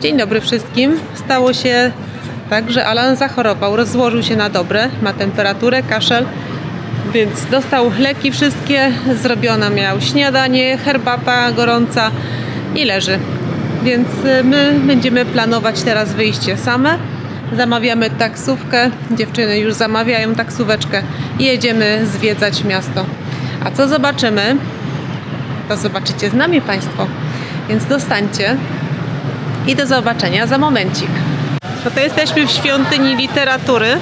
Dzień dobry wszystkim. Stało się tak, że Alan zachorował, rozłożył się na dobre, ma temperaturę, kaszel, więc dostał leki wszystkie, zrobiona miał śniadanie, herbata gorąca i leży. Więc y, my będziemy planować teraz wyjście same. Zamawiamy taksówkę, dziewczyny już zamawiają taksóweczkę i jedziemy zwiedzać miasto. A co zobaczymy, to zobaczycie z nami Państwo. Więc dostańcie i do zobaczenia za momencik. No to jesteśmy w świątyni literatury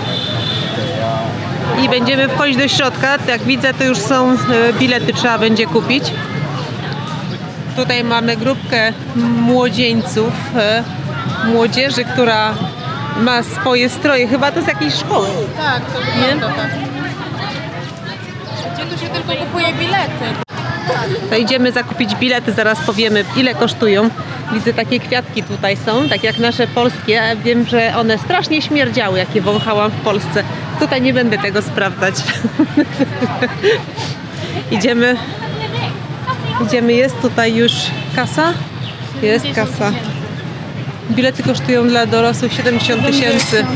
i będziemy wchodzić do środka. Jak widzę, to już są e, bilety, trzeba będzie kupić. Tutaj mamy grupkę młodzieńców, e, młodzieży, która ma swoje stroje. Chyba to z jakiejś szkoły. Tak, to Nie? wygląda tak. Gdzie tu się tylko kupuje bilety? To idziemy zakupić bilety, zaraz powiemy ile kosztują. Widzę takie kwiatki tutaj są, tak jak nasze polskie. Wiem, że one strasznie śmierdziały, jakie wąchałam w Polsce. Tutaj nie będę tego sprawdzać. idziemy. Idziemy, jest tutaj już kasa. Jest kasa. Bilety kosztują dla dorosłych 70 tysięcy.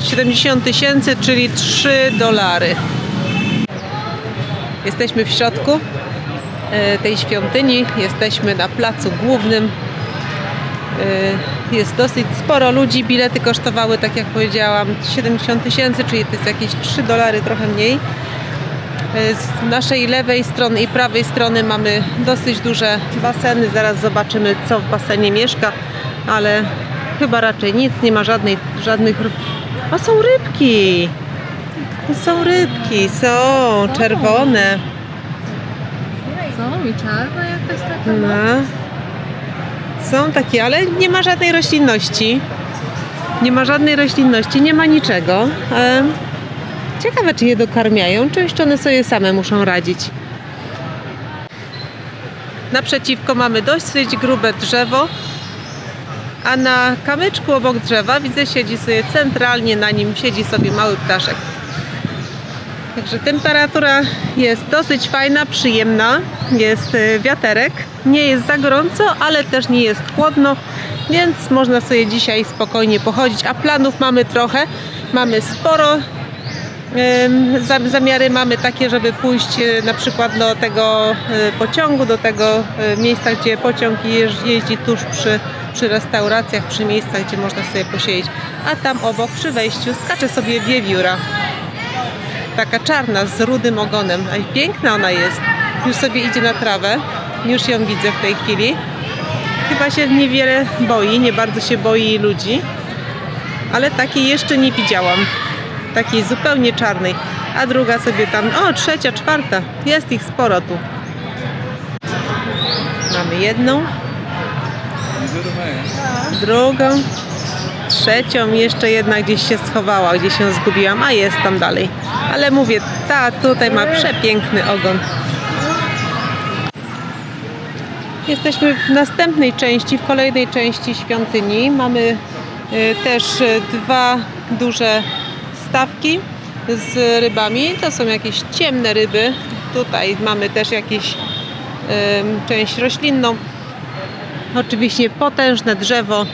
70 tysięcy, czyli 3 dolary. Jesteśmy w środku e, tej świątyni, jesteśmy na placu głównym. E, Jest dosyć sporo ludzi, bilety kosztowały, tak jak powiedziałam, 70 tysięcy, czyli to jest jakieś 3 dolary, trochę mniej. E, Z naszej lewej strony i prawej strony mamy dosyć duże baseny. Zaraz zobaczymy, co w basenie mieszka, ale chyba raczej nic, nie ma żadnej, żadnych... A są rybki! Są rybki, są czerwone. Co? Mi czarna jakaś taka? No. Są takie, ale nie ma żadnej roślinności. Nie ma żadnej roślinności, nie ma niczego. E, Ciekawe, czy je dokarmiają, czy jeszcze one sobie same muszą radzić. Naprzeciwko mamy dosyć grube drzewo, a na kamyczku obok drzewa widzę siedzi sobie centralnie na nim siedzi sobie mały ptaszek. Także temperatura jest dosyć fajna, przyjemna. Jest y, wiaterek. Nie jest za gorąco, ale też nie jest chłodno, więc można sobie dzisiaj spokojnie pochodzić. A planów mamy trochę. Mamy sporo. Zamiary mamy takie, żeby pójść y, na przykład do tego y, pociągu, do tego miejsca, gdzie pociąg jeździ tuż przy, przy restauracjach, przy miejscach, gdzie można sobie posiedzieć. A tam obok przy wejściu skacze sobie wiewióra taka czarna z rudym ogonem. Ej, piękna ona jest. Już sobie idzie na trawę. Już ją widzę w tej chwili. Chyba się niewiele boi, nie bardzo się boi ludzi. Ale takiej jeszcze nie widziałam. Takiej zupełnie czarnej. A druga sobie tam, o trzecia, czwarta. Jest ich sporo tu. Mamy jedną, drugą, trzecią, jeszcze jedna gdzieś się schowała, gdzieś się zgubiłam, a jest tam dalej. Ale mówię, ta tutaj ma przepiękny ogon. Jesteśmy w następnej części, w kolejnej części świątyni. Mamy y, też y, dwa duże stawki z rybami. To są jakieś ciemne ryby. Tutaj mamy też jakieś część roślinną. Oczywiście potężne drzewo.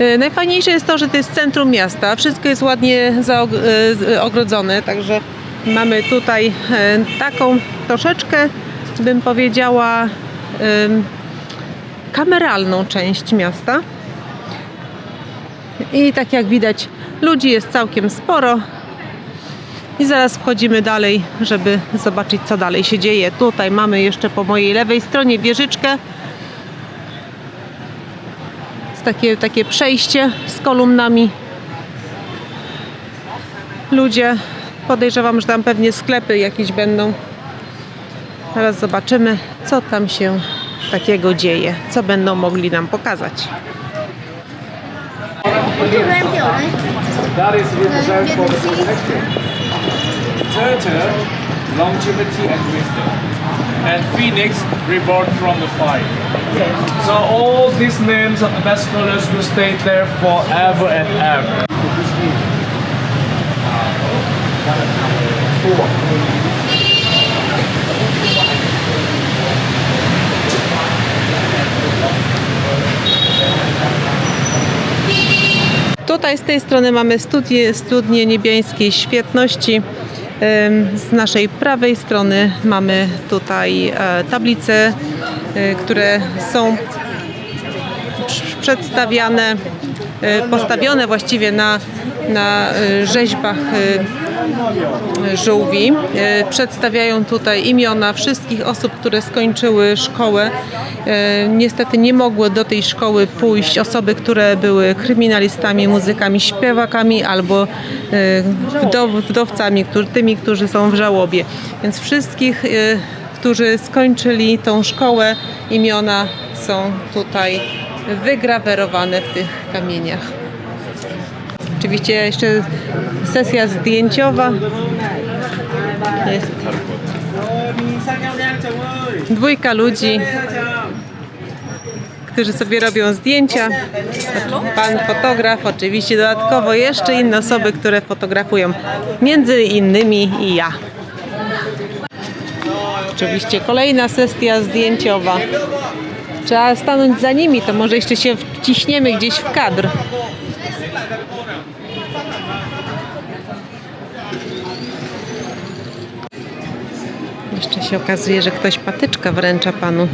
E, Najfajniejsze jest to, że to jest centrum miasta. Wszystko jest ładnie e, z- ogrodzone, także mamy tutaj e, taką troszeczkę, bym powiedziała, kameralną część miasta. I tak jak widać, ludzi jest całkiem sporo. I zaraz wchodzimy dalej, żeby zobaczyć, co dalej się dzieje. Tutaj mamy jeszcze po mojej lewej stronie wieżyczkę. Jest takie, takie przejście z kolumnami. Ludzie, podejrzewam, że tam pewnie sklepy jakieś będą. Teraz zobaczymy, co tam się takiego dzieje, co będą mogli nam pokazać. That is turtle, longevity and wisdom. And phoenix, reborn from the fire. So all these names of the best scholars will stay there forever and ever. Tutaj z tej strony mamy studnie, studnie niebiańskiej świetności. Z naszej prawej strony mamy tutaj e, tablice, e, które są przedstawiane, e, postawione właściwie na, na rzeźbach żółwi. E, Przedstawiają tutaj imiona wszystkich osób, które skończyły szkołę. E, Niestety nie mogły do tej szkoły pójść osoby, które były kryminalistami, muzykami, śpiewakami albo e, wdow, wdowcami, tymi, którzy są w żałobie. Więc wszystkich, którzy skończyli tą szkołę, imiona są tutaj wygrawerowane w tych kamieniach. Oczywiście jeszcze sesja zdjęciowa. Jest dwójka ludzi, którzy sobie robią zdjęcia. Pan fotograf, oczywiście dodatkowo jeszcze inne osoby, które fotografują. Między innymi i ja. Oczywiście kolejna sesja zdjęciowa. Trzeba stanąć za nimi, to może jeszcze się wciśniemy gdzieś w kadr. Jeszcze się okazuje, że ktoś patyczka wręcza panu.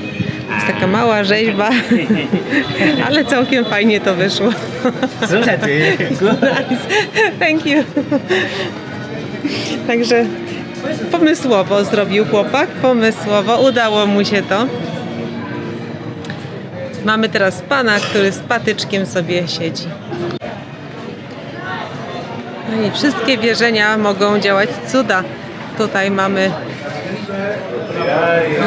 To jest taka mała rzeźba, ale całkiem fajnie to wyszło. Nice. Thank you. Także pomysłowo zrobił chłopak, pomysłowo, udało mu się to. Mamy teraz pana, który z patyczkiem sobie siedzi. No i wszystkie wierzenia mogą działać cuda. Tutaj mamy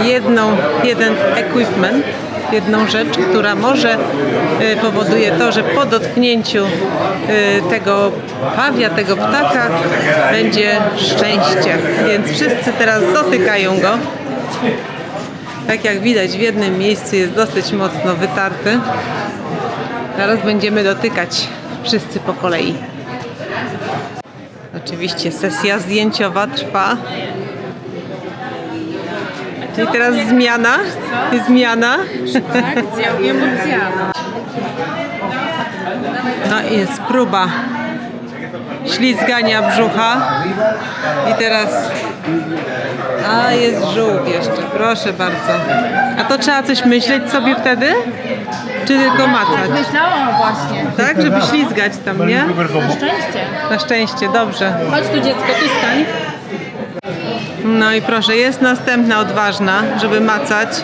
jedną, jeden equipment, jedną rzecz, która może y, powoduje to, że po dotknięciu y, tego pawia, tego ptaka będzie szczęście. Więc wszyscy teraz dotykają go. Tak jak widać w jednym miejscu jest dosyć mocno wytarty. Teraz będziemy dotykać wszyscy po kolei. Oczywiście sesja zdjęciowa trwa. I teraz zmiana. Zmiana. No i jest próba ślizgania brzucha. I teraz. A jest żółw jeszcze, proszę bardzo. A to trzeba coś myśleć sobie wtedy? Czy tylko macać? Myślałam właśnie. Tak, żeby ślizgać tam, nie? Na szczęście. Na szczęście, dobrze. Chodź tu dziecko, tu stań. No i proszę, jest następna odważna, żeby macać.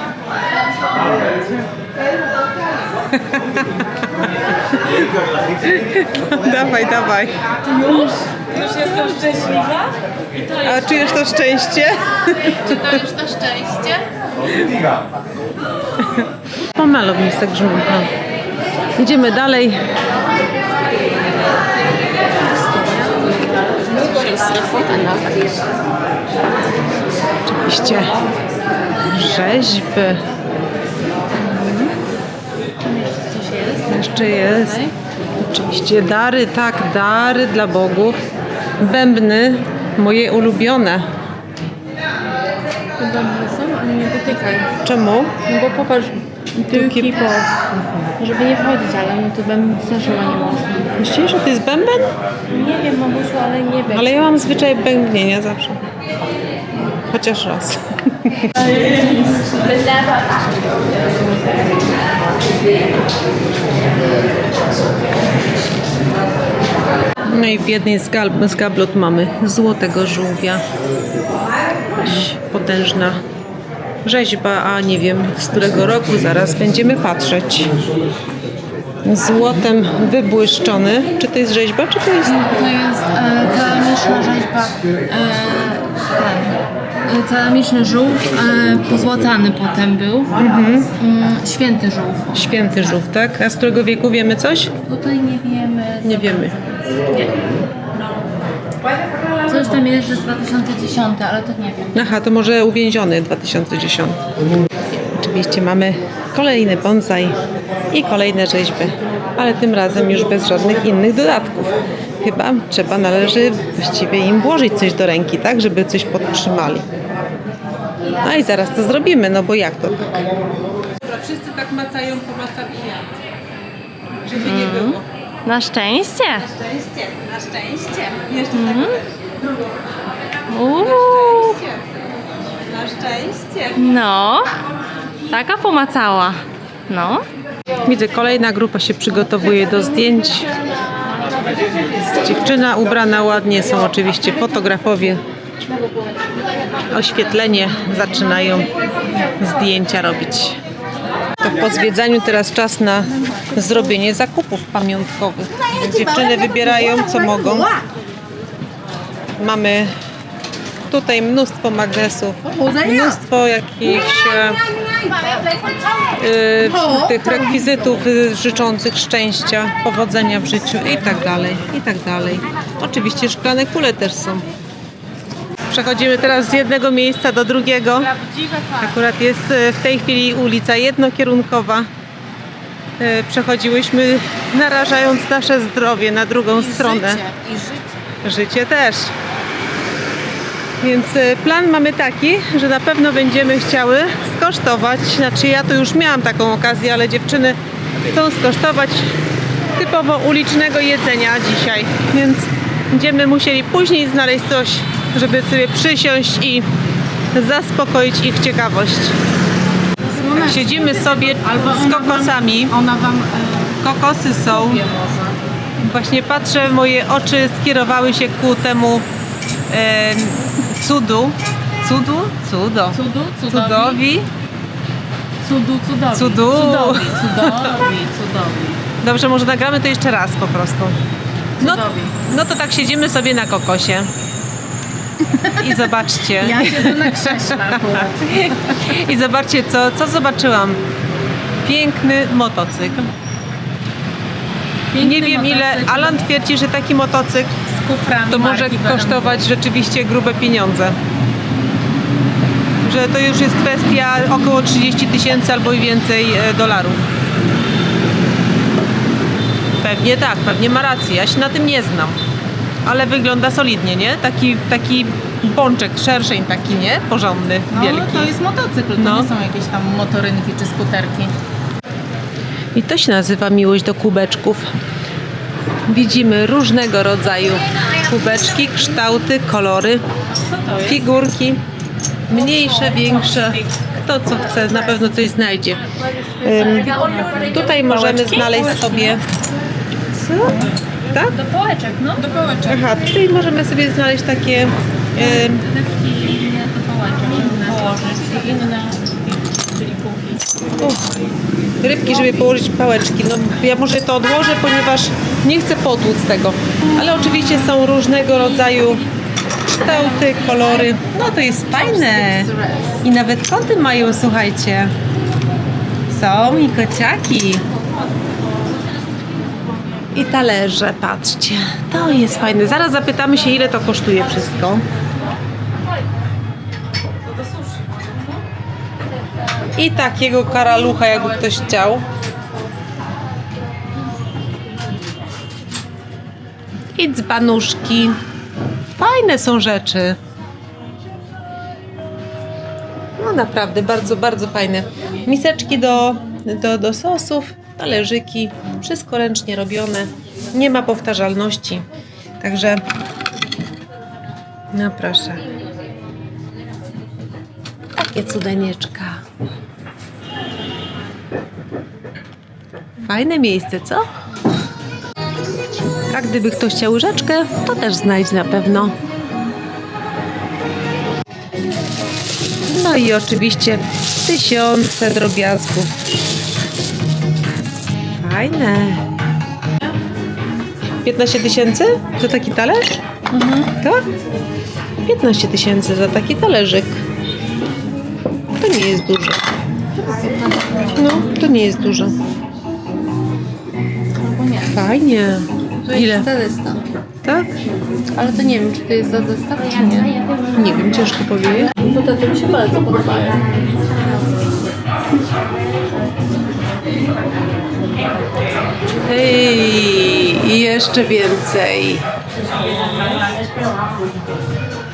dawaj, dawaj. Już? Już jestem szczęśliwa? A czujesz to szczęście? Czy to już to szczęście? Mi tak żółta. Idziemy dalej. Oczywiście rzeźby. Jeszcze jest. Oczywiście dary, tak, dary dla bogów. Bębny, moje ulubione. Dobre są, ale nie dotykaj. Czemu? No bo popatrz, tyłki po. Żeby nie wchodzić, ale no to bym też chyba nie można. Myślisz, że to jest bęben? Nie wiem, mamusiu, ale nie wiem. Ale ja mam zwyczaj bębnienia zawsze. Chociaż raz. No i w jednej z, gal- z gablot mamy złotego żółwia. Potężna rzeźba, a nie wiem z którego roku zaraz będziemy patrzeć. Złotem wybłyszczony. Czy to jest rzeźba, czy to jest To jest e, rzeźba, e, ten, e, ceramiczny żółw, e, pozłacany potem był, mm, święty żółw. święty żółw, tak? A z którego wieku wiemy coś? Tutaj nie wiemy. Nie wiemy. Nie. Coś tam jest, że 2010, ale to nie wiem. Aha, to może uwięziony 2010. Oczywiście mamy kolejny bonsai i kolejne rzeźby, ale tym razem już bez żadnych innych dodatków. Chyba trzeba, należy właściwie im włożyć coś do ręki, tak, żeby coś podtrzymali. No i zaraz to zrobimy, no bo jak to tak? Dobra, wszyscy tak macają po macaku, żeby nie było. Na szczęście. Szczęście, na szczęście. Jeszcze Uuu. Na szczęście. No. Taka pomacała. No. Widzę, kolejna grupa się przygotowuje do zdjęć. Dziewczyna ubrana ładnie, są oczywiście fotografowie. Oświetlenie, zaczynają zdjęcia robić. To po zwiedzaniu teraz czas na zrobienie zakupów pamiątkowych. Dziewczyny wybierają co mogą. Mamy tutaj mnóstwo magnesów, mnóstwo jakichś y, tych rekwizytów y, życzących szczęścia, powodzenia w życiu i tak dalej, i tak dalej. Oczywiście szklane kule też są. Przechodzimy teraz z jednego miejsca do drugiego. Akurat jest y, w tej chwili ulica jednokierunkowa. Przechodziłyśmy narażając nasze zdrowie na drugą stronę. Życie też. Więc y, plan mamy taki, że na pewno będziemy chciały skosztować, znaczy ja to już miałam taką okazję, ale dziewczyny chcą skosztować typowo ulicznego jedzenia dzisiaj, więc będziemy musieli później znaleźć coś, żeby sobie przysiąść i zaspokoić ich ciekawość. Siedzimy sobie z kokosami. Ona wam Kokosy są. Właśnie patrzę, moje oczy skierowały się ku temu em, cudu. Cudu? Cudo. cudu, cudowi, Cudowi. cudu, cudowi, Cudu. cudowi, cudowi, cudowi. Dobrze, może nagramy to jeszcze raz po prostu. No, Cudowi. no to tak siedzimy sobie na kokosie. I zobaczcie. Ja siedzę na krześle akurat. I zobaczcie, co, co zobaczyłam. Piękny motocykl. Piękny Nie wiem ile. motocykl Alan twierdzi, że taki motocykl kuframi to może marki kosztować rzeczywiście grube pieniądze. Że to już jest kwestia około 30 tysięcy albo i więcej e, dolarów. Pewnie tak, pewnie ma rację. Ja się na tym nie znam. Ale wygląda solidnie, nie? Taki, taki bączek, szerszeń taki, nie? Porządny, No, wielki. to jest motocykl, to No. nie są jakieś tam motorynki czy skuterki. I to się nazywa miłość do kubeczków. Widzimy różnego rodzaju kubeczki, kształty, kolory, figurki, mniejsze, większe. Kto co chce, na pewno coś znajdzie. Tutaj możemy znaleźć sobie. Co? Tak? Do pałeczek, no. Do pałeczek. Aha, tutaj możemy sobie znaleźć takie. Rybki, żeby położyć pałeczki. No, ja może to odłożę, ponieważ nie chcę potłuc tego. Ale oczywiście są różnego rodzaju kształty, kolory. No to jest fajne. I nawet koty mają, słuchajcie. Są i kociaki. I talerze, patrzcie. To jest fajne. Zaraz zapytamy się, ile to kosztuje wszystko. I takiego karalucha, jakby ktoś chciał. I dzbanuszki. Fajne są rzeczy. No naprawdę, bardzo, bardzo fajne. Miseczki do, do, do sosów, talerzyki, wszystko ręcznie robione. Nie ma powtarzalności. Także no proszę. Takie cudenieczka. Fajne miejsce, co? A gdyby ktoś chciał łyżeczkę, to też znajdzie na pewno. No i oczywiście tysiące drobiazgów. Fajne. 15 tysięcy za taki talerz? Tak? 15 tysięcy za taki talerzyk. To nie jest dużo. No, to nie jest dużo. Fajnie. Ile? Za zestaw. Tak? Ale to nie wiem, czy to jest za zestaw, czy nie. Nie wiem, ciężko powiedzieć. Bo to, to mi się bardzo podobają. Hej, i jeszcze więcej.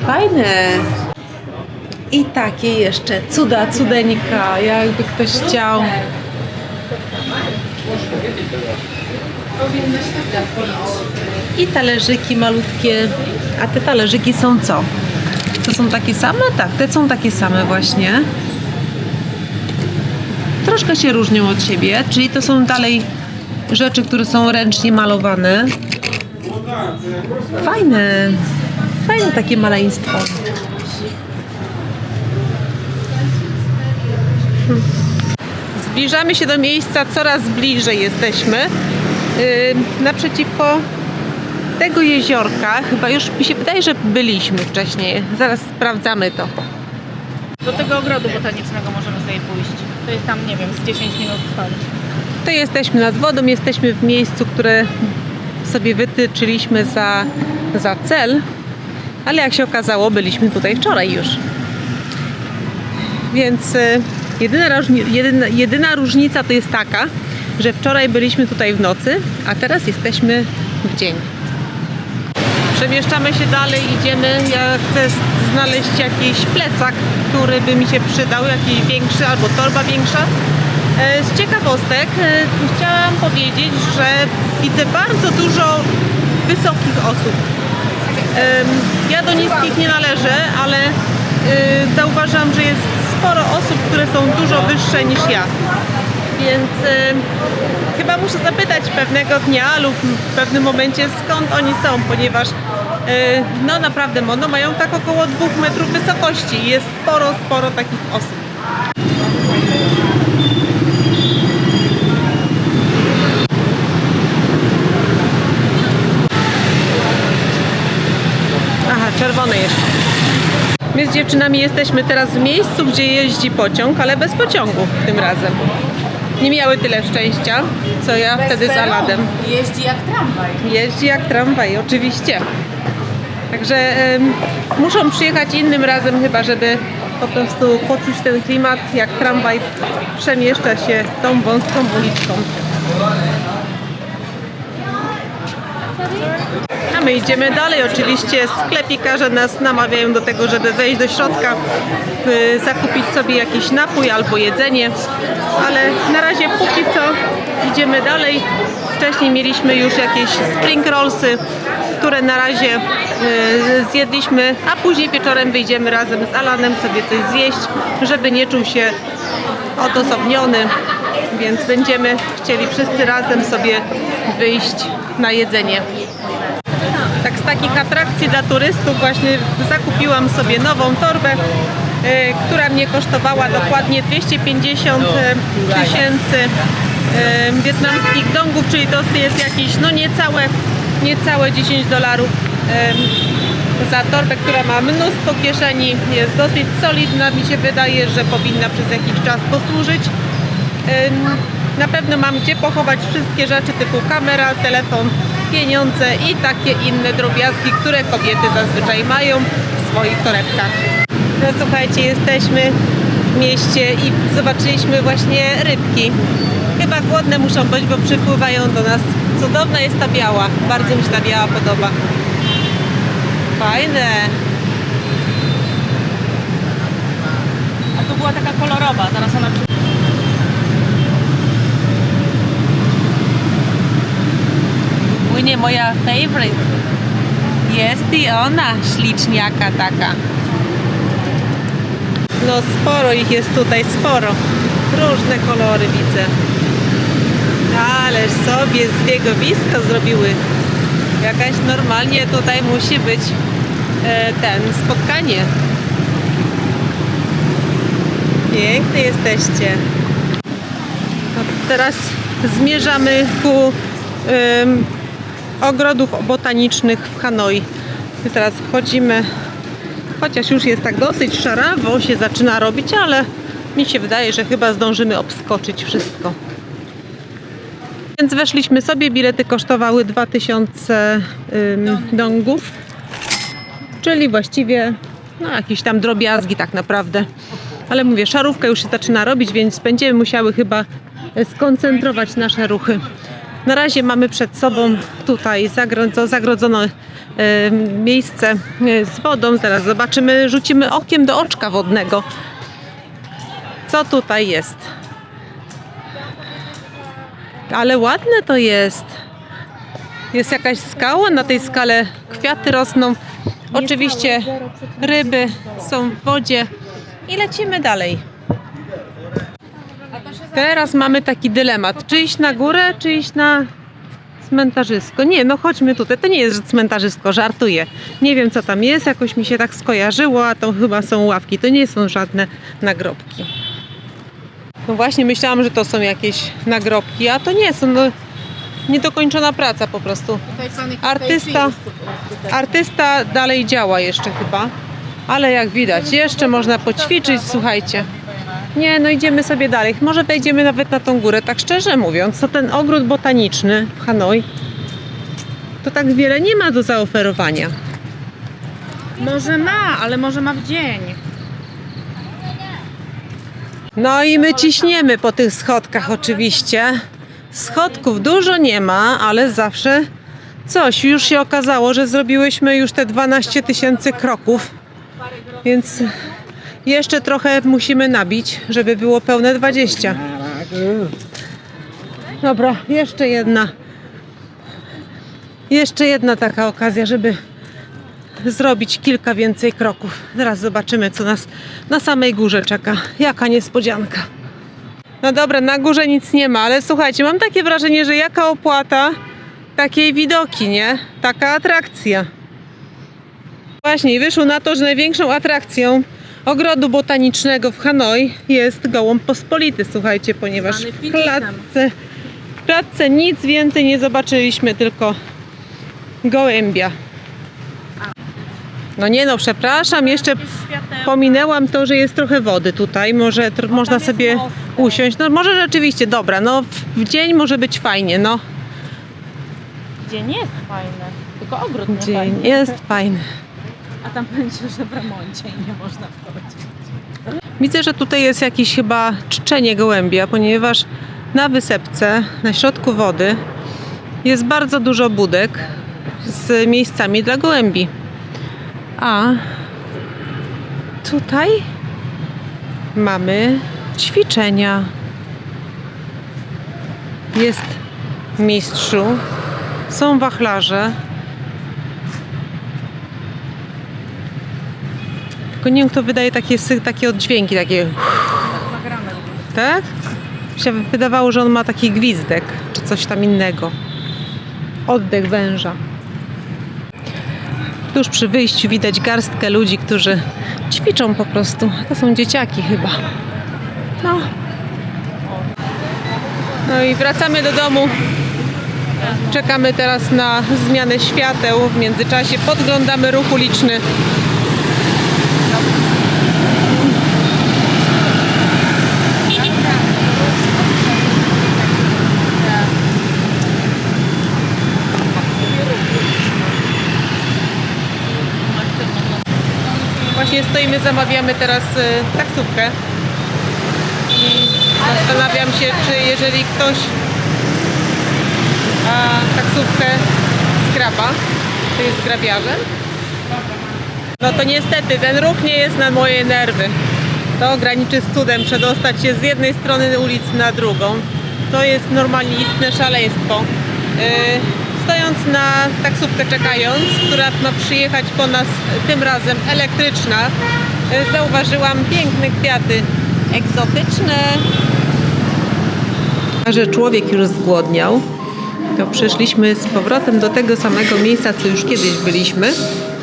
Fajne. I takie jeszcze cuda, cudeńka, jakby ktoś chciał. I talerzyki malutkie. A te talerzyki są co? To są takie same? Tak, te są takie same właśnie. Troszkę się różnią od siebie, czyli to są dalej rzeczy, które są ręcznie malowane. Fajne. Fajne takie maleństwo. Zbliżamy się do miejsca, coraz bliżej jesteśmy. Naprzeciwko tego jeziorka, chyba już mi się wydaje, że byliśmy wcześniej. Zaraz sprawdzamy to. Do tego ogrodu botanicznego możemy sobie pójść. To jest tam, nie wiem, z 10 minut stąd. To jesteśmy nad wodą, jesteśmy w miejscu, które sobie wytyczyliśmy za, za cel, ale jak się okazało, byliśmy tutaj wczoraj już. Więc y, jedyna, jedyna, jedyna różnica to jest taka, wczoraj byliśmy tutaj w nocy, a teraz jesteśmy w dzień. Przemieszczamy się dalej, idziemy. Ja chcę znaleźć jakiś plecak, który by mi się przydał, jakiś większy albo torba większa. E, Z ciekawostek e, chciałam powiedzieć, że widzę bardzo dużo wysokich osób. Ja do niskich nie należę, ale e, zauważam, że jest sporo osób, które są dużo wyższe niż ja. Więc e, chyba muszę zapytać pewnego dnia lub w pewnym momencie skąd oni są, ponieważ e, no naprawdę no, mają tak około dwóch metrów wysokości. Jest sporo, sporo takich osób. Aha, czerwone jeszcze. My z dziewczynami jesteśmy teraz w miejscu, gdzie jeździ pociąg, ale bez pociągu tym razem. Nie miały tyle szczęścia, co ja wtedy z Aladem. Jeździ jak tramwaj. Jeździ jak tramwaj, oczywiście. Także em, muszą przyjechać innym razem chyba, żeby po prostu poczuć ten klimat, jak tramwaj przemieszcza się tą wąską uliczką. A my idziemy dalej. Oczywiście sklepikarze nas namawiają do tego, żeby wejść do środka, y, zakupić sobie jakiś napój albo jedzenie, ale na razie póki co idziemy dalej. Wcześniej mieliśmy już jakieś spring rollsy, które na razie y, zjedliśmy, a później wieczorem wyjdziemy razem z Alanem sobie coś zjeść, żeby nie czuł się odosobniony, więc będziemy chcieli wszyscy razem sobie wyjść na jedzenie. Tak z takich atrakcji dla turystów właśnie zakupiłam sobie nową torbę, e, która mnie kosztowała dokładnie 250 e, tysięcy e, wietnamskich dongów, czyli to jest jakieś no niecałe, niecałe 10 dolarów za torbę, która ma mnóstwo kieszeni, jest dosyć solidna, mi się wydaje, że powinna przez jakiś czas posłużyć. Na pewno mam gdzie pochować wszystkie rzeczy typu kamera, telefon, pieniądze i takie inne drobiazgi, które kobiety zazwyczaj mają w swoich torebkach. No słuchajcie, jesteśmy w mieście i zobaczyliśmy właśnie rybki. Chyba głodne muszą być, bo przypływają do nas. Cudowna jest ta biała. Bardzo mi się ta biała podoba. Fajne. A tu była taka kolorowa, teraz ona przy... moja favorite. Jest i ona, śliczniaka taka. No sporo ich jest tutaj, sporo. Różne kolory widzę. Ależ sobie zbiegowisko zrobiły. Jakaś normalnie tutaj musi być e, ten spotkanie. Piękne jesteście. No, teraz zmierzamy ku ogrodów botanicznych w Hanoi. I teraz wchodzimy, chociaż już jest tak dosyć szarawo się zaczyna robić, ale mi się wydaje, że chyba zdążymy obskoczyć wszystko. Więc weszliśmy sobie, bilety kosztowały 2000 ym, dongów, czyli właściwie no, jakieś tam drobiazgi tak naprawdę. Ale mówię, szarówka już się zaczyna robić, więc będziemy musiały chyba skoncentrować nasze ruchy. Na razie mamy przed sobą tutaj zagrodzo- zagrodzone e, miejsce e, z wodą. Zaraz zobaczymy, rzucimy okiem do oczka wodnego. Co tutaj jest? Ale ładne to jest. Jest jakaś skała, na tej skale kwiaty rosną. Oczywiście ryby są w wodzie i lecimy dalej. Teraz mamy taki dylemat, czy iść na górę, czy iść na cmentarzysko. Nie, no chodźmy tutaj. To nie jest cmentarzysko, żartuję. Nie wiem co tam jest, jakoś mi się tak skojarzyło, a to chyba są ławki. To nie są żadne nagrobki. No właśnie myślałam, że to są jakieś nagrobki, a to nie są. No, niedokończona praca po prostu. Artysta, artysta dalej działa jeszcze chyba, ale jak widać, jeszcze można poćwiczyć, słuchajcie. Nie, no idziemy sobie dalej. Może wejdziemy nawet na tą górę, tak szczerze mówiąc, to ten ogród botaniczny w Hanoi, to tak wiele nie ma do zaoferowania. Może ma, ale może ma w dzień. No i my ciśniemy po tych schodkach oczywiście. Schodków dużo nie ma, ale zawsze coś. Już się okazało, że zrobiłyśmy już te 12 tysięcy kroków, więc jeszcze trochę musimy nabić, żeby było pełne 20. Dobra, jeszcze jedna. Jeszcze jedna taka okazja, żeby zrobić kilka więcej kroków. Zaraz zobaczymy, co nas na samej górze czeka. Jaka niespodzianka. No dobra, na górze nic nie ma, ale słuchajcie, mam takie wrażenie, że jaka opłata, takiej widoki, nie? Taka atrakcja. Właśnie, wyszło na to, że największą atrakcją ogrodu botanicznego w Hanoi jest gołąb pospolity, słuchajcie, ponieważ w klatce, w klatce nic więcej nie zobaczyliśmy, tylko gołębia. No nie no, przepraszam, jeszcze pominęłam to, że jest trochę wody tutaj, może tr- można sobie usiąść. No może rzeczywiście, dobra, no w- w dzień może być fajnie, no. Dzień jest fajny, tylko ogród nie Dzień fajny. jest fajny. A tam będzie, że w remoncie i nie można wchodzić. Widzę, że tutaj jest jakieś chyba czczenie gołębia, ponieważ na wysepce, na środku wody jest bardzo dużo budek z miejscami dla gołębi. A tutaj mamy ćwiczenia. Jest mistrzu, są wachlarze. Tylko nie wiem, kto wydaje takie, takie oddźwięki, takie tak? Mi się wydawało, że on ma taki gwizdek, czy coś tam innego. Oddech węża. Tuż przy wyjściu widać garstkę ludzi, którzy ćwiczą po prostu. To są dzieciaki chyba. No. No i wracamy do domu. Czekamy teraz na zmianę świateł. W międzyczasie podglądamy ruch uliczny. Właśnie stoimy, zamawiamy teraz y, taksówkę. I zastanawiam się, czy jeżeli ktoś a, taksówkę skraba, to jest grabiarzem. No to niestety ten ruch nie jest na moje nerwy. To graniczy z cudem przedostać się z jednej strony ulicy na drugą. To jest normalnie istne szaleństwo. Yy, stojąc na taksówkę czekając, która ma przyjechać po nas tym razem elektryczna, yy, zauważyłam piękne kwiaty egzotyczne. A że człowiek już zgłodniał, to przyszliśmy z powrotem do tego samego miejsca, co już kiedyś byliśmy,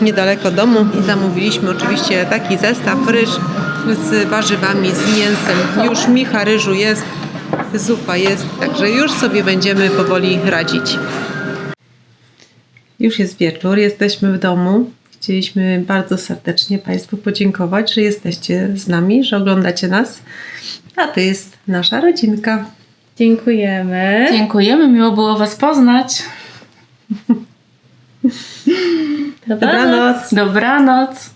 niedaleko domu i zamówiliśmy oczywiście taki zestaw ryż z warzywami, z mięsem. Już micha ryżu jest, zupa jest, także już sobie będziemy powoli radzić. Już jest wieczór, jesteśmy w domu. Chcieliśmy bardzo serdecznie Państwu podziękować, że jesteście z nami, że oglądacie nas. A to jest nasza rodzinka. Dziękujemy. Dziękujemy, miło było Was poznać. Dobranoc. Dobranoc.